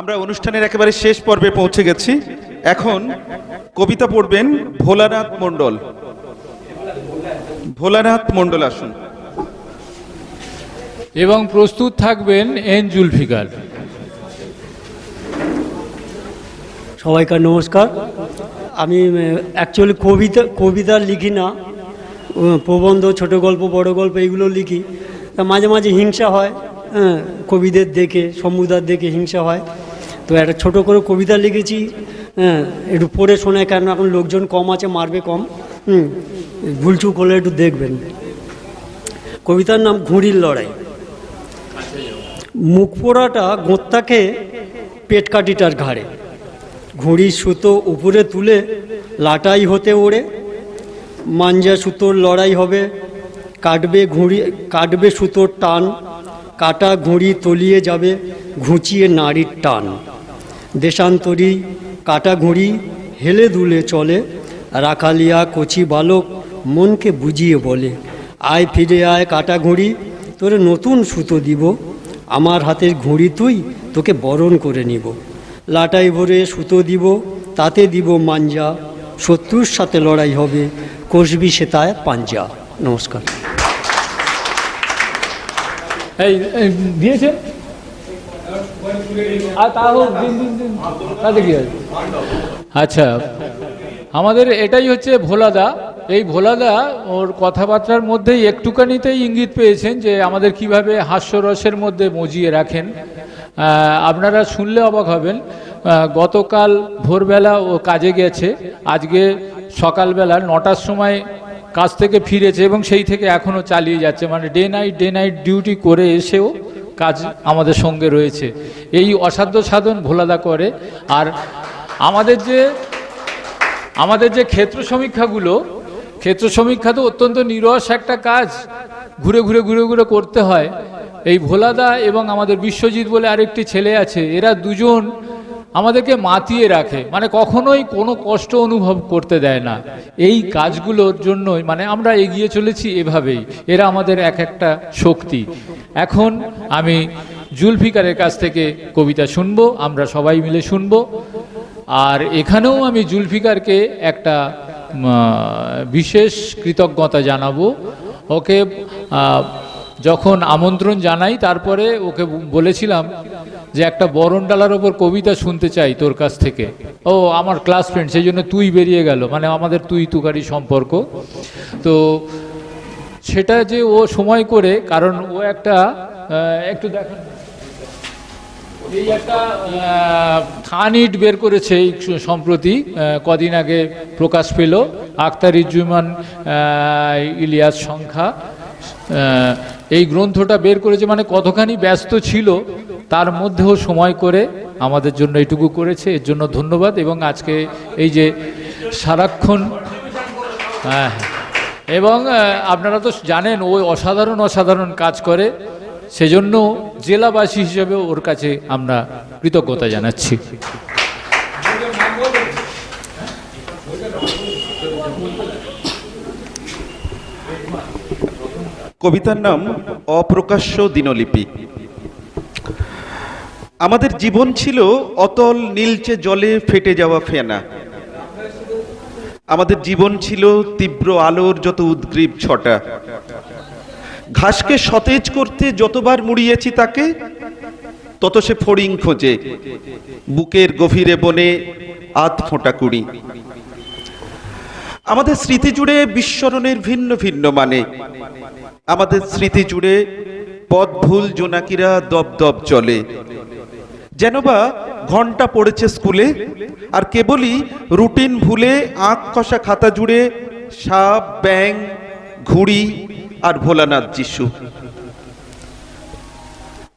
আমরা অনুষ্ঠানের একেবারে শেষ পর্বে পৌঁছে গেছি। এখন কবিতা পড়বেন ভোলানাথ মণ্ডল। ভোলানাথ মণ্ডল আসুন। এবং প্রস্তুত থাকবেন এন জুলফিকার সবাইকার নমস্কার। আমি অ্যাকচুয়ালি কবিতা কবিতা লিখি না। প্রবন্ধ ছোট গল্প বড় গল্প এগুলো লিখি। তা মাঝে মাঝে হিংসা হয় হ্যাঁ কবিদের দেখে সমুদার দেখে হিংসা হয়। তো একটা ছোট করে কবিতা লিখেছি হ্যাঁ একটু পড়ে শোনায় কারণ এখন লোকজন কম আছে, মারবে কম। হুম, ভুলচুক হলে একটু দেখবেন। কবিতার নাম ঘুড়ির লড়াই। মুখ পোড়াটা গোত্তাকে পেটকাটিটার ঘাড়ে। ঘুড়ির সুতো উপরে তুলে লাটাই হতে ওড়ে। মাঞ্জা সুতোর লড়াই হবে, কাটবে ঘুড়ি, কাটবে সুতোর টান, কাটা ঘুড়ি তলিয়ে যাবে, ঘুচিয়ে নাড়ির টান। দেশান্তরী কাটা ঘুড়ি হেলে দুলে চলে। রাখালিয়া কচি বালক মনকে বুঝিয়ে বলে, আয় ফিরে আয় কাটা ঘুড়ি তোরে নতুন সুতো দিব। আমার হাতের ঘুড়ি তুই তোকে বরণ করে নিব। লাটাই ভরে সুতো দিব, তাতে দিব মাঞ্জা। শত্রুর সাথে লড়াই হবে, কষবি সেতায় পাঞ্জা। নমস্কার। দিয়েছেন আর তা হোক, দিন দিন দিন। তাতে কি আছে আচ্ছা আমাদের এটাই হচ্ছে ভোলাদা। এই ভোলাদা ওর কথাবার্তার মধ্যেই একটুখানিতেই ইঙ্গিত পেয়েছেন যে আমাদের কীভাবে হাস্যরসের মধ্যে মজিয়ে রাখেন। আপনারা শুনলে অবাক হবেন। গতকাল ভোরবেলা ও কাজে গেছে। আজকে সকালবেলা নটার সময় কাজ থেকে ফিরেছে এবং সেই থেকে এখনও চালিয়ে যাচ্ছে। মানে day night day night duty করে এসেও কাজ আমাদের সঙ্গে রয়েছে। এই অসাধ্য সাধন ভোলাদা করে। আর আমাদের যে আমাদের যে ক্ষেত্র সমীক্ষাগুলো, ক্ষেত্র সমীক্ষা তো অত্যন্ত নিরস একটা কাজ। ঘুরে ঘুরে ঘুরে ঘুরে করতে হয়। এই ভোলাদা এবং আমাদের বিশ্বজিৎ বলে আরেকটি ছেলে আছে, এরা দুজন আমাদেরকে মাতিয়ে রাখে। মানে কখনোই কোনো কষ্ট অনুভব করতে দেয় না। এই কাজগুলোর জন্যই মানে আমরা এগিয়ে চলেছি এভাবেই। এরা আমাদের এক একটা শক্তি। এখন আমি জুলফিকারের কাছ থেকে কবিতা শুনব, আমরা সবাই মিলে শুনব। আর এখানেও আমি জুলফিকারকে একটা বিশেষ কৃতজ্ঞতা জানাব। ওকে যখন আমন্ত্রণ জানাই, তারপরে ওকে বলেছিলাম যে একটা বরণডালার ওপর কবিতা শুনতে চাই তোর কাছ থেকে। ও, আমার ক্লাস ফ্রেন্ড সেই জন্য তুই বেরিয়ে গেল। মানে আমাদের তুই তুকারি সম্পর্ক। তো সেটা যে ও সময় করে, কারণ ও একটা একটু দেখান। এই একটা থান ইট বের করেছে এই সম্প্রতি কদিন আগে প্রকাশ পেল, আখতারিজ্জুমান ইলিয়াস সংখ্যা। এই গ্রন্থটা বের করেছে মানে কতখানি ব্যস্ত ছিল, তার মধ্যেও সময় করে আমাদের জন্য এইটুকু করেছে। এর জন্য ধন্যবাদ এবং আজকে এই যে সারাক্ষণ হ্যাঁ। এবং আপনারা তো জানেন ওই অসাধারণ অসাধারণ কাজ করে, সেজন্য জেলাবাসী হিসেবে ওর কাছে আমরা কৃতজ্ঞতা জানাচ্ছি। কবিতার নাম অপ্রকাশ্য দিনলিপি। আমাদের জীবন ছিল অতল নীলচে জলে ফেটে যাওয়া ফেনা। আমাদের জীবন ছিল তীব্র আলোর যত উদ্গ্রীব ছটা। ঘাসকে সতেজ করতে যতবার মুড়িয়েছি তাকে, তত সে ফড়িং খোঁজে, বুকের গভীরে বনে আধ ফোঁটা কুড়ি। আমাদের স্মৃতি জুড়ে বিস্মরণের ভিন্ন ভিন্ন মানে। আমাদের স্মৃতি জুড়ে পথ ভুল জোনাকিরা দপ দপ চলে। যেন বা ঘণ্টা পড়েছে স্কুলে, আর কেবলই রুটিন ভুলে আঁক কষা খাতা জুড়ে সাপ ব্যাং ঘুড়ি আর ভোলানাথ যিশু।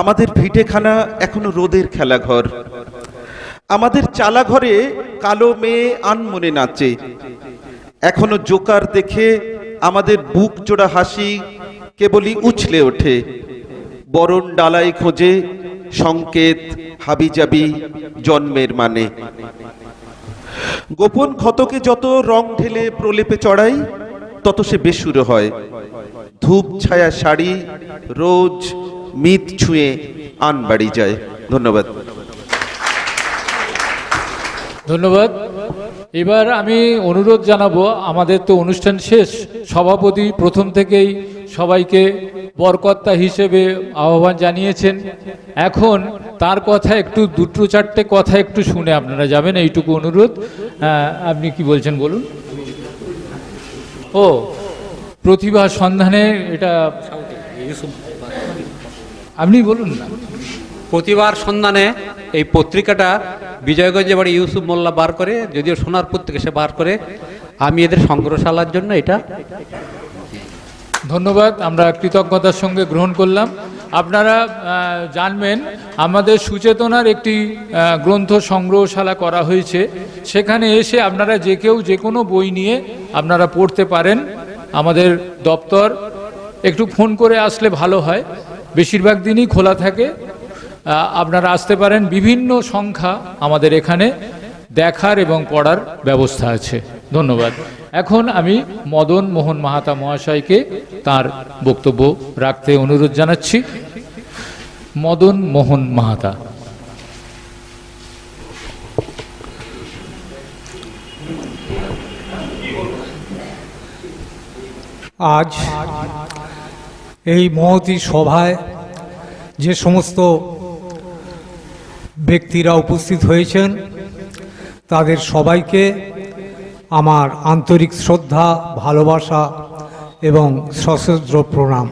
আমাদের ভিটেখানা এখনও রোদের খেলাঘর। আমাদের চালাঘরে কালো মেয়ে আনমনে নাচে। এখনও জোকার দেখে আমাদের বুক জোড়া হাসি কেবলই উছলে ওঠে। বরণ ডালাই খোঁজে সংকেত হাবিজাবি জন্মের মানে। গোপন ক্ষতকে যত রং ঢেলে প্রলেপে চড়াই, তত সে বেসুর হয়। ধূপ ছায়া শাড়ি রোজ মিত ছুঁয়ে আন বাড়ি যায়। ধন্যবাদ। ধন্যবাদ। এবার আমি অনুরোধ জানাব, আমাদের তো অনুষ্ঠান শেষ। সভাপতি প্রথম থেকেই সবাইকে বরকর্তা হিসেবে আহ্বান জানিয়েছেন। এখন তার কথা একটু, দুটো চারটে কথা একটু শুনে আপনারা যাবেন, এইটুকু অনুরোধ। আপনি কি বলছেন বলুন? ও, প্রতিভা সন্ধানে এটা আপনি বলুন না। প্রতিবার সন্ধানে এই পত্রিকাটা বিজয়গঞ্জে বাড়ি ইউসুফ মোল্লা বার করে, যদিও সোনার পত্রিকা সে বার করে। আমি এদের সংগ্রহশালার জন্য এটা ধন্যবাদ, আমরা কৃতজ্ঞতার সঙ্গে গ্রহণ করলাম। আপনারা জানবেন, আমাদের সুচেতনার একটি গ্রন্থ সংগ্রহশালা করা হয়েছে। সেখানে এসে আপনারা যে কেউ যে কোনো বই নিয়ে আপনারা পড়তে পারেন। আমাদের দপ্তর একটু ফোন করে আসলে ভালো হয়। বেশিরভাগ দিনই খোলা থাকে। আপনারা আসতে পারেন। বিভিন্ন সংখ্যা আমাদের এখানে দেখার এবং পড়ার ব্যবস্থা আছে। ধন্যবাদ। এখন আমি মদন মোহন মাহাতা মহাশয়কে তার বক্তব্য রাখতে অনুরোধ জানাচ্ছি। মদন মোহন মাহাতা। আজ এই মহতী সভায় যে সমস্ত ব্যক্তিরা উপস্থিত হয়েছেন, তাদের সবাইকে আমার আন্তরিক শ্রদ্ধা, ভালোবাসা এবং সশস্ত্র প্রণাম।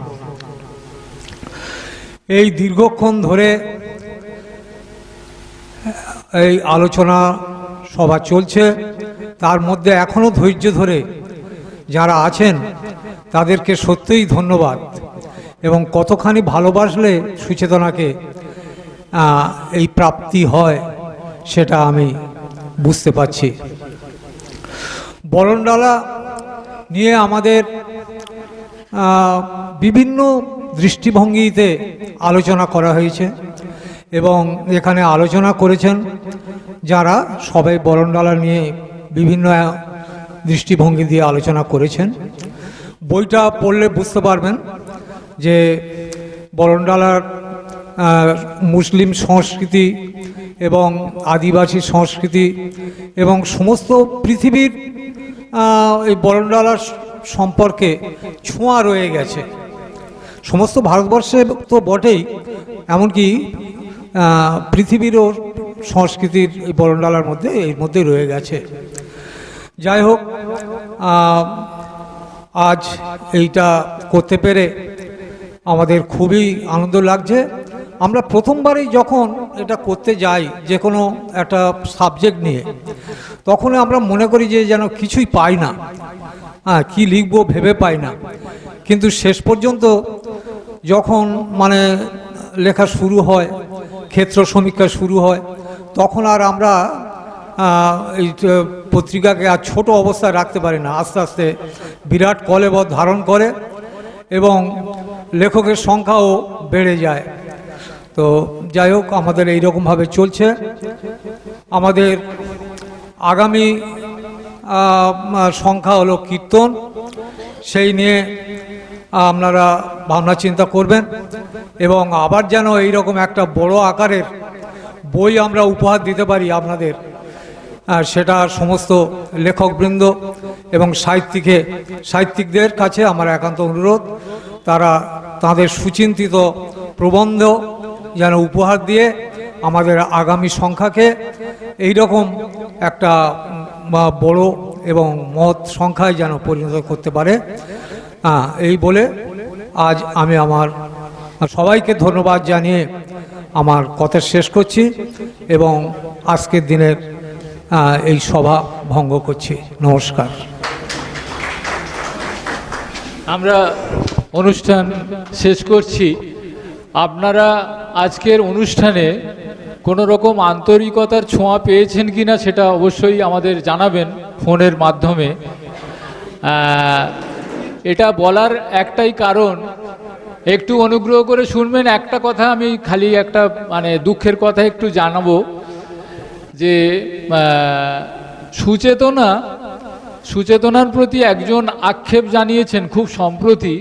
এই দীর্ঘক্ষণ ধরে এই আলোচনা সভা চলছে। তার মধ্যে এখনও ধৈর্য ধরে যারা আছেন, তাদেরকে সত্যিই ধন্যবাদ এবং কতখানি ভালোবাসলে সুচেতনাকে এই প্রাপ্তি হয় সেটা আমি বুঝতে পারছি। বরণডালা নিয়ে আমাদের বিভিন্ন দৃষ্টিভঙ্গিতে আলোচনা করা হয়েছে এবং এখানে আলোচনা করেছেন যারা সবাই বরণডালা নিয়ে বিভিন্ন দৃষ্টিভঙ্গি দিয়ে আলোচনা করেছেন। বইটা পড়লে বুঝতে পারবেন যে বরণডালার মুসলিম সংস্কৃতি এবং আদিবাসী সংস্কৃতি এবং সমস্ত পৃথিবীর এই বরণডালার সম্পর্কে ছোঁয়া রয়ে গেছে। সমস্ত ভারতবর্ষে তো বটেই, এমনকি পৃথিবীরও সংস্কৃতির এই বরণডালার মধ্যে, এর মধ্যে রয়ে গেছে। যাই হোক আজ এইটা করতে পেরে আমাদের খুবই আনন্দ লাগছে। আমরা প্রথমবারই যখন এটা করতে যাই যে কোনো একটা সাবজেক্ট নিয়ে তখন আমরা মনে করি যে যেন কিছুই পাই না। হ্যাঁ কী লিখব ভেবে পাই না। কিন্তু শেষ পর্যন্ত যখন মানে লেখা শুরু হয়, ক্ষেত্র সমীক্ষা শুরু হয়, তখন আর আমরা এই পত্রিকাকে আর ছোট অবস্থায় রাখতে পারি না। আস্তে আস্তে বিরাট কলেবর ধারণ করে এবং লেখকের সংখ্যাও বেড়ে যায়। তো যাই হোক, আমাদের এইরকমভাবে চলছে। আমাদের আগামী সংখ্যা হলো কীর্তন। সেই নিয়ে আপনারা ভাবনা চিন্তা করবেন। এবং আবার যেন এইরকম একটা বড় আকারের বই আমরা উপহার দিতে পারি আপনাদের সেটা সমস্ত লেখকবৃন্দ এবং সাহিত্যিকে, সাহিত্যিকদের কাছে আমার একান্ত অনুরোধ। তারা তাদের সুচিন্তিত প্রবন্ধ যেন উপহার দিয়ে আমাদের আগামী সংখ্যাকে এই রকম একটা বড় এবং মত সংখ্যায় যেন পরিণত করতে পারে। এই বলে আজ আমি আমার, সবাইকে ধন্যবাদ জানিয়ে আমার কথা শেষ করছি এবং আজকের দিনের এই সভা ভঙ্গ করছি। নমস্কার। আমরা অনুষ্ঠান শেষ করছি। আপনারা আজকের অনুষ্ঠানে কোনো রকম আন্তরিকতার ছোঁয়া পেয়েছেন কিনা সেটা অবশ্যই আমাদের জানাবেন ফোনের মাধ্যমে। এটা বলার একটাই কারণ, একটু অনুগ্রহ করে শুনবেন, একটা কথা আমি খালি একটা মানে দুঃখের কথা একটু জানাব, যে সুচেতনা, সুচেতনার প্রতি একজন আক্ষেপ জানিয়েছেন খুব সম্প্রতি,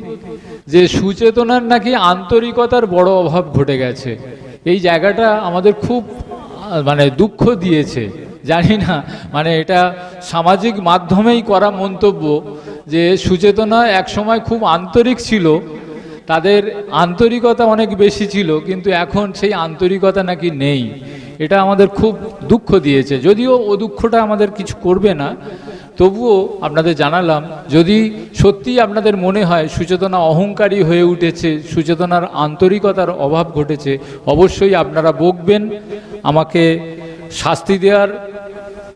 যে সুচেতনার নাকি আন্তরিকতার বড় অভাব ঘটে গেছে। এই জায়গাটা আমাদের খুব মানে দুঃখ দিয়েছে। জানি না মানে এটা সামাজিক মাধ্যমেই করা মন্তব্য যে সুচেতনা একসময় খুব আন্তরিক ছিল, তাদের আন্তরিকতা অনেক বেশি ছিল, কিন্তু এখন সেই আন্তরিকতা নাকি নেই। এটা আমাদের খুব দুঃখ দিয়েছে। যদিও ও দুঃখটা আমাদের কিছু করবে না তবুও আপনাদের জানালাম, যদি সত্যি আপনাদের মনে হয় সুচেতনা অহংকারী হয়ে উঠেছে, সুচেতনার আন্তরিকতার অভাব ঘটেছে, অবশ্যই আপনারা বকবেন। আমাকে শাস্তি দেওয়ার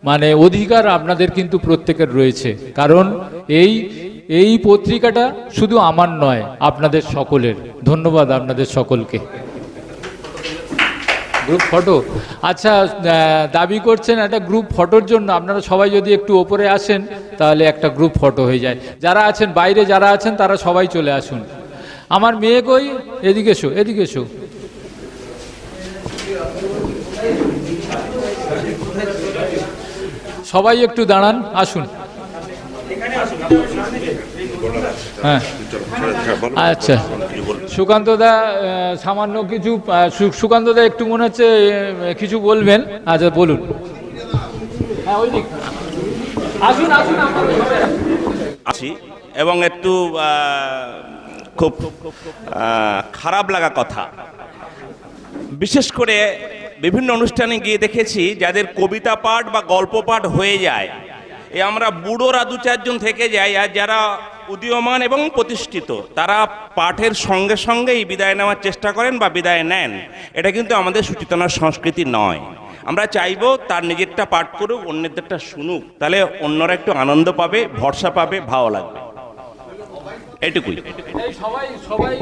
মানে অধিকার আপনাদের কিন্তু প্রত্যেকের রয়েছে। কারণ এই এই পত্রিকাটা শুধু আমার নয়, আপনাদের সকলের। ধন্যবাদ আপনাদের সকলকে। গ্রুপ ফটো আচ্ছা দাবি করছেন একটা গ্রুপ ফটোর জন্য। আপনারা সবাই যদি একটু ওপরে আসেন, তাহলে একটা গ্রুপ ফটো হয়ে যায়। যারা আছেন, বাইরে যারা আছেন, তারা সবাই চলে আসুন। আমার মেয়ে কই? এদিকে এসো এদিকে এসো। সবাই একটু দাঁড়ান, আসুন। হ্যাঁ। আচ্ছা। সুকান্ত দা সামান্য কিছু আহ, সু- সুকান্ত দা একটু মনে হচ্ছে কিছু বলবেন? আচ্ছা বলুন। হ্যাঁ। আছি এবং একটু খুব খারাপ লাগা কথা। বিশেষ করে বিভিন্ন অনুষ্ঠানে গিয়ে দেখেছি যাদের কবিতা পাঠ বা গল্প পাঠ হয়ে যায় এ আমরা বুড়োরা দু চারজন থেকে যাই আর যারা উদীয়মান এবং প্রতিষ্ঠিত। তারা পাঠের সঙ্গে সঙ্গেই বিদায় নেওয়ার চেষ্টা করেন বা বিদায় নেন। এটা কিন্তু আমাদের সুচেতনার সংস্কৃতি নয়। আমরা চাইব তার নিজেরটা পাঠ করুক, অন্যদেরটা শুনুক। তাহলে অন্যরা একটু আনন্দ পাবে, ভরসা পাবে, ভালো লাগবে। এটুকুই। সবাই সবাই